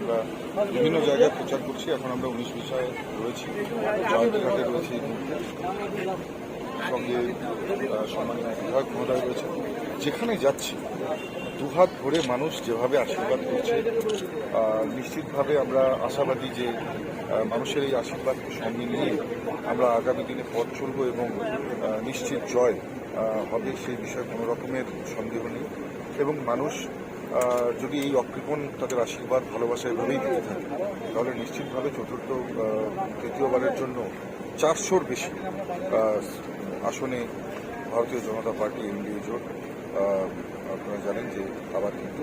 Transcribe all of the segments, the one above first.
আমরা বিভিন্ন জায়গায় প্রচার করছি, এখন আমরা উনিশ বিষয়ে রয়েছি জয়ন্তঘাটে রয়েছি, সঙ্গে সম্মানীয় বিধায়ক মহোদয় রয়েছে যেখানে যাচ্ছি, দুহাত ভরে মানুষ যেভাবে আশীর্বাদ করছে নিশ্চিতভাবে আমরা আশাবাদী যে মানুষের এই আশীর্বাদকে সঙ্গে নিয়ে আমরা আগামী দিনে পথ চলব এবং নিশ্চিত জয় হবে সেই বিষয়ে কোনো রকমের সন্দেহ নেই। এবং মানুষ যদি এই অকৃপণ তাদের আশীর্বাদ, ভালোবাসা এভাবেই দিতে থাকে, তাহলে নিশ্চিতভাবে চতুর্থ তৃতীয়বারের জন্য চারশোর বেশি আসনে ভারতীয় জনতা পার্টি এনডিএ জোট আপনারা জানেন যে আবার কিন্তু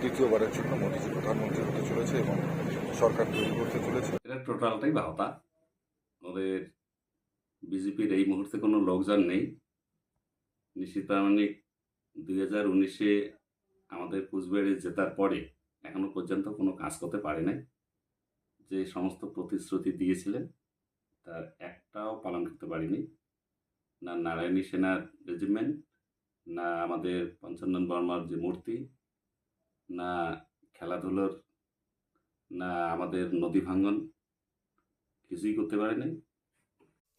তৃতীয়বারের জন্য মোদীজি প্রধানমন্ত্রী হতে চলেছে এবং সরকার তৈরি করতে চলেছে। টোটালটাই বাহতা আমাদের বিজেপির এই মুহূর্তে কোনো লোকজন নেই। নিশ্চিত দুই হাজার উনিশে আমাদের কুচবিহারে জেতার পরে এখনও পর্যন্ত কোনো কাজ করতে পারে নাই। যে সমস্ত প্রতিশ্রুতি দিয়েছিলেন, তার একটাও পালন করতে পারিনি। না নারায়ণী সেনার রেজিমেন্ট না আমাদের পঞ্চানন বর্মার যে মূর্তি, না খেলাধুলোর, না আমাদের নদী ভাঙ্গন কিছুই করতে পারে নাই